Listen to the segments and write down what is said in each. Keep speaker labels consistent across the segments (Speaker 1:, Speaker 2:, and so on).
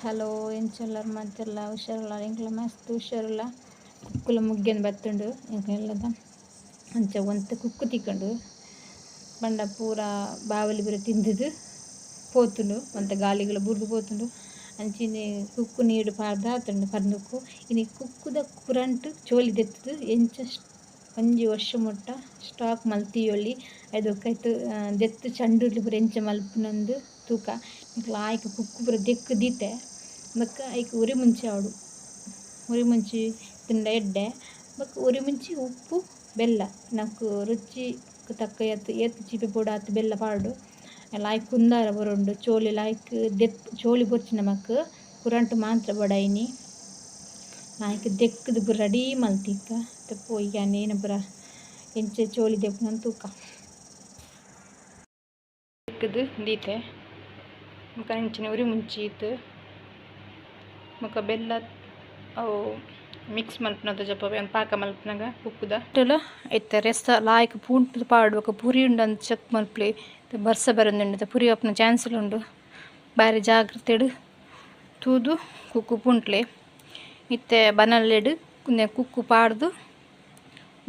Speaker 1: Hello ಎಂಚೆಲ್ಲರ ಮತ್ತೆಲ್ಲ ಹುಷಾರಲ್ಲ ಎಂಕ್ಲ ಮಸ್ತ್ ಹುಷಾರಿಲ್ಲ ಕುಕ್ಕುಲ ಮುಗ್ಗೆನ್ ಬತ್ತುಂಡು ಎಂಕ್ಲೆಲ್ಲದ ಅಂಚ ಒಂತೆ ಕುಕ್ಕು ತಿಕ್ಕಂಡು ಬಂಡ ಪೂರ ಬಾವಲಿ ಬುರ ತಿಂದದು పోతుండు అంత గాలిగల బుర్రు పోతుండు ಅಂಚಿನ ಕುಕ್ಕು ನೀಡು ಪಾರ್ದ ಆತಂಡು ಪರ್ನುಕ್ಕು ಇನಿ ಕುಕ್ಕುದ ಕುರಂಟ್ ಚೋಲಿ ದೆತ್ತದು ಎಂಚ ಒಂಜಿ ವರ್ಷ ಮುಟ್ಟ ಸ್ಟಾಕ್ ಮಲ್ತಿಯೊಳ್ಳಿ ಐದೊಕ್ಕೈತು ದೆತ್ತು ಚಂಡುರ್ಲಿ ಪೂರ ಎಂಚ ಮಲ್ಪುನಂದು ತೂಕ ನಿಕ್ಲ ಆಯ್ಕೆ ಕುಕ್ಕು ಪೂರ ದೆಕ್ಕು ದೀತೆ ಬೊಕ್ಕ ಐಕ್ ಉರಿ ಮುಂಚಿ ಆವಡು ಉರಿ ಮುಂಚಿ ತಿಂಡ ಎಡ್ಡೆ ಬೊಕ್ಕ ಉರಿ ಮುಂಚಿ ಉಪ್ಪು ಬೆಲ್ಲ ನಕ್ಕು ರುಚಿ ತಕ್ಕ ಎತ್ತು ಎತ್ತು ಚಿಪೆ ಪೋಡ ಆತು ಬೆಲ್ಲ ಪಾಡು ಲಾಯ್ಕ್ ಕುಂದಾರ ಬರೋಂಡು ಚೋಲಿ ಲಾಯ್ಕ್ ದೆತ್ ಚೋಲಿ ಬೊರ್ಚಿನ ಮಕ್ ಕುರಂಟ್ ಮಾತ್ರ ಬಡಾಯಿನಿ ಲಾಯ್ಕ್ ದೆಕ್ಕದು ಪೂರ ರೆಡಿ ಮಲ್ತಿಕ್ಕ ಪೋಯಿ ಏನ ಪೂರ ಎಂಚೆ ಚೋಲಿ ದೆಪ್ಪುನ ತೂಕ ದೆಕ್ಕದು ದೀತೆ ಮುಖ ಇಂಚಿನ ಉರಿ ಮುಂಚೀತು. ಮುಖ ಬೆಲ್ಲ ಅವು ಮಿಕ್ಸ್ ಮಲ್ಪನದ ಜಪ ಪಾಕ ಮಲ್ಪನಾಗ ಉಪ್ಪುದ. ಐತೆ, ರೆಸ್ತ ಲಾಯ್ಕ್ ಪೂಂಟು ಪಾಡ್ಬೇಕು, ಪುರಿ ಉಂಡು ಚೆಕ್ ಮಲ್ಪಲಿ ಬರ್ಸ ಬರೋದುಂಡು ಪುರಿ ಅಪ್ಪನ ಚಾನ್ಸಲ್ ಉಂಡು. ಬಾರಿ ಜಾಗ್ರತೆಡು ತೂದು, ಕುಕ್ಕು ಪುಂಟ್ಲೆ. ಇತ್ತೆ ಬನಲ್ಲೆಡು ಕುಕ್ಕು ಪಾಡ್ದು,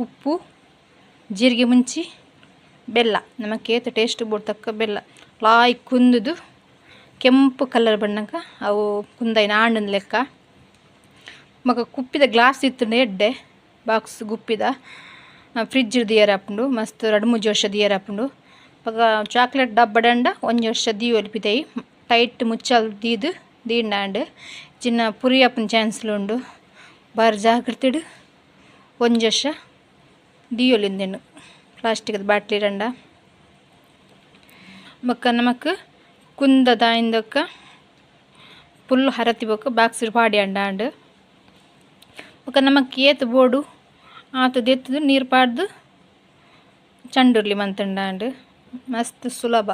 Speaker 1: ಉಪ್ಪು, ಜೀರಿಗೆ ಮುಂಚಿ, ಬೆಲ್ಲ. ನಮಗೆ ಏತ ಟೇಸ್ಟ್ ತಕ್ಕ ಬೆಲ್ಲ. ಲಾಯ್ ಕುಂದುದು ಕೆಂಪು ಕಲರ್ ಬಣ್ಣಕ ಅವು ಕುಂದೈನ ಆಂಡನ ಲೆಕ್ಕ. ಮಗ ಕುಪ್ಪಿದ ಗ್ಲಾಸ್ ಇತ್ತು ಎಡ್ಡೆ ಬಾಕ್ಸ್ ಗುಪ್ಪಿದ. ಫ್ರಿಡ್ಜ್ ದಿಯರ್ ಹಾಪುಂಡು ಮಸ್ತ್ ಎರಡು ಮೂಜಿ ವರ್ಷ ದಿಯರ್ ಹಾಪುಂಡು ಮಗ ಚಾಕ್ಲೇಟ್ ಡಬ್ಬಡಂಡ ಒಂಜಿ ವರ್ಷ ದೀ ಒಲಿಪಿದೈ ಟೈಟ್ ಮುಚ್ಚಲ್ ದೀದು ದೀಂಡಾಂಡ್ ಚಿನ್ನ ಪುರಿ ಚಾನ್ಸ್ಲು ಉಂಡು. ಬಾರಿ ಜಾಗ್ರತೆಡು ಒಂಜಿ ವರ್ಷ ದೀ ಒಲಿಂದೆನು ಪ್ಲಾಸ್ಟಿಕ್ದ ಬಾಟ್ಲಿ ರಂಡ ಮಕ್ಕ ನಮಕ್ ಕುಂದ ದಾಯಿಂದಕ್ಕ ಫುಲ್ ಹರತಿ ಬೊಕ್ಕ ಬಾಕ್ಸ್ ಪಾಡಿ ಅಂಡಾಂಡ್. ಬೊಕ ನಮಕ್ ಏತ್ ಬೋಡು, ಆತ ದೆತ್ತದು ನೀರು ಪಾಡ್ದು ಚಂಡುರ್ಲಿ ಮಂತಂಡಾಂಡ್. ಮಸ್ತ್ ಸುಲಭ.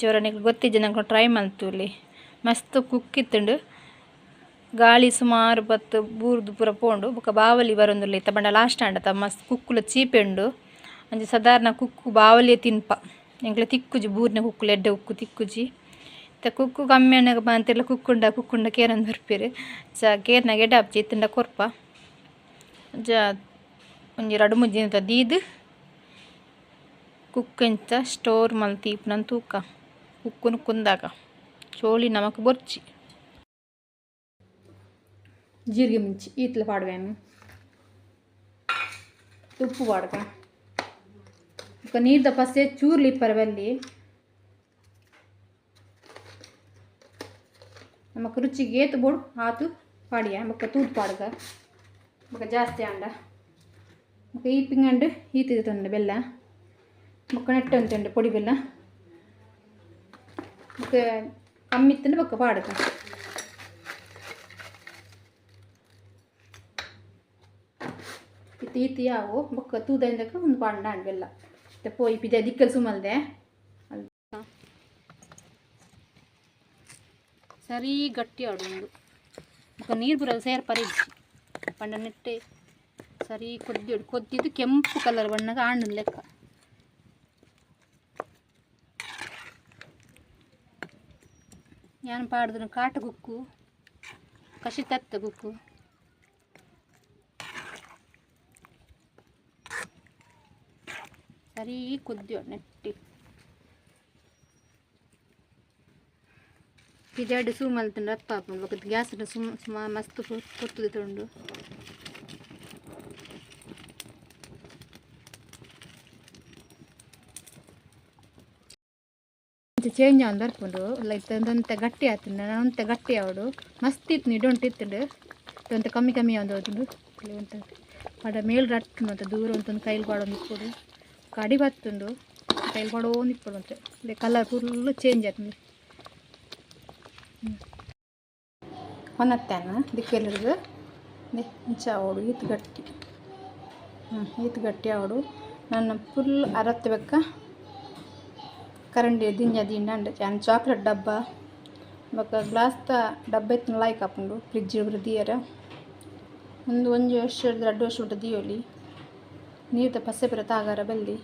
Speaker 1: ಜೋರ ನಿಕ್ಲು ಗೊತ್ತಿಜ್ಜ ನಂಗೆ ಟ್ರೈ ಮಲ್ತುಲಿ ಮಸ್ತ್ ಕುಕ್ಕಿತ್ತುಂಡು. ಗಾಳಿ ಸುಮಾರು ಬತ್ತು ಬೂರ್ದು ಪೂರ ಪೋಂಡು. ಬೊಕ ಬಾವಲಿ ಬರೊಂದುಲ್ಲ ಇತ್ತ. ಲಾಸ್ಟ್ ಲಾಸ್ಟ್ ತ. ಮಸ್ತ್ ಕುಕ್ಕುಲ ಚೀಪೆಂಡು. ಅಂಚ ಸಾಧಾರಣ ಕುಕ್ಕು ಬಾವಲಿಯ ತಿನ್ಪ. ಎಂಕ್ಲೆ ತಿಕ್ಕುಜಿ ಬೂರ್ನೆ ಕುಕ್ಕುಲು ಎಡ್ಡೆ ಉಕ್ಕು ತಿಕ್ಕುಜಿ ಇತ್ತ ಕುಕ್ಕು ಕಮ್ಮಿ ಅಣ್ಣಗ ಬಂತಿಲ್ಲ ಕುಕ್ಕುಂಡ ಕುಕ್ಕುಂಡ ಕೇರನ್ ಬರ್ಪೇರು ಜ ಕೇರ್ನಾಗ ಎಡ್ಡೆ ಅಪ್ಜಿ ಇತ್ತಂಡ ಕೊರ್ಪ ಜ ಒಂಜಿ ರಡು ಮುಜ್ಜಿನ ದೀದ್ ಕುಕ್ಕೆಂಚ ಸ್ಟೋರ್ ಮಲ್ತೀಪುನಂತ ತೂಕ ಕುಕ್ಕುನು ಕುಂದಾಗ ಚೋಳಿ ನಮಕ್ ಬೊರ್ಚಿ ಜೀರಿಗೆ ಮುಂಚಿ ಈತ್ಲ ಪಾಡ್ವೇನು ಉಪ್ಪು ಪಾಡ್ಕ ಈಗ ನೀರು ದಪಸ್ಸೆ ಚೂರ್ಲಿ ಪರವಲ್ಲಿ ನಮಕ್ ರುಚಿಗೆ ಏತು ಬೋಡು ಆತು ಪಾಡಿಯ ಮಕ್ಕ ತೂತು ಪಾಡ್ಗ ಮಕ್ಕ ಜಾಸ್ತಿ ಆಂಡ ಮಕ್ಕ ಈ ಪಿಂಗಂಡು ಈತಿದೆ ತೊಂಡು ಬೆಲ್ಲ ಮಕ್ಕ ನೆಟ್ಟು ಅಂತಂಡು ಪೊಡಿ ಬೆಲ್ಲ ಮಕ್ಕ ಕಮ್ಮಿ ತಂದು ಮಕ್ಕ ಪಾಡ್ಗ ಈತಿ ಯಾವು ಮಕ್ಕ ತೂದಿಂದ ಒಂದು ಪಾಂಡ ಬೆಲ್ಲ ಬೆಲ್ಲ ಮತ್ತೆ ಪೋಯಿ ಪಿದೆ ದಿಕ್ಕಲ್ ಸುಮಲ್ದೆ ಸರಿ ಗಟ್ಟಿ ಆಡು ಒಂದು ಬೊಕ್ಕ ನೀರು ಬರೋದು ಸೇರ್ ಪರಿಜ್ಜಿ ಪಂಡ ನೆಟ್ಟೆ ಸರಿ ಕೊದ್ದಿ ಕೊದ್ದಿದ್ದು ಕೆಂಪು ಕಲರ್ ಬಣ್ಣಗ ಆಂಡನ ಲೆಕ್ಕ ഞാൻ പാടുന്ന കാട്ടുകുക്കു കശിത്തത്ത കുക്കു ಸರಿ ಕುದ್ದಿಯೋ ನೆಟ್ಟಿ. ಪಿಜಾಡಿ ಸೂ ಮಲ್ತಂಡು ಅಪ್ಪ ಅಪ್ಪ ಸುಮ್ ಸುಮ ಮಸ್ತ್ ಕೊತ್ತುದು ತೊಂಡು ಚೇಂಜ್ ಆನ್ ಬರ್ಕೊಂಡು ಲೈಕ್ ಒಂತೆ ಗಟ್ಟಿ ಆತುಂಡು ಒಂತೆ ಗಟ್ಟಿ ಆವಡು. ಮಸ್ತ್ ಇತ್ತು ನಿಡೊಂಟು ಇತ್ತುಂಡು ಒಂತೆ ಕಮ್ಮಿ ಕಮ್ಮಿ ಒಂದು ಹೋದುಂಡು ಒಂತ ಪಡ ಮೇಲ್ ರಟ್ಟು ಅಂತ ದೂರ ಒಂತೊಂದು ಕೈಲಿ ಬಾಡೊಂದು ಇಪ್ಪುಡು ಕಡಿ ಬತ್ತೊಂದು ಕೈಲಿ ಪಾಡೋಂದು ಇಟ್ಕೊಳ್ಬಂತೆ ಅದೇ ಕಲರ್ ಫುಲ್ ಚೇಂಜ್ ಆತುಂಡು ಹೊನ್ನತ್ತಾನ ದಿಕ್ಕೆಲ್ಲರಿಗೂ ಇಂಚ ಆವಡು, ಈತ್ ಗಟ್ಟಿ. ಹ್ಞೂ ಈತ್ ಗಟ್ಟಿ ಆವಡು. ನನ್ನ ಫುಲ್ ಅರತ್ ಬೇಕಾ? ಕರಂಡಿ, ದಿಂಜ ದಿಂಡ ಚಾನ್ ಚಾಕ್ಲೇಟ್ ಡಬ್ಬ. ಬೊಕ ಗ್ಲಾಸ್ ಡಬ್ಬ ಇತ್ತು ಲಾಯ್ಕ್ ಆಪುಂಡು ಫ್ರಿಡ್ಜ್ ದಿಯರ. ಒಂದು ಒಂಜಿ ವರ್ಷ ಎರಡು ವರ್ಷ ಉಂಟು ದಿಯೋಲಿ ನೀರ್ದ ಪಸೆ ಪುರ ತಾಗಾರ ಬಲ್ಲಿ?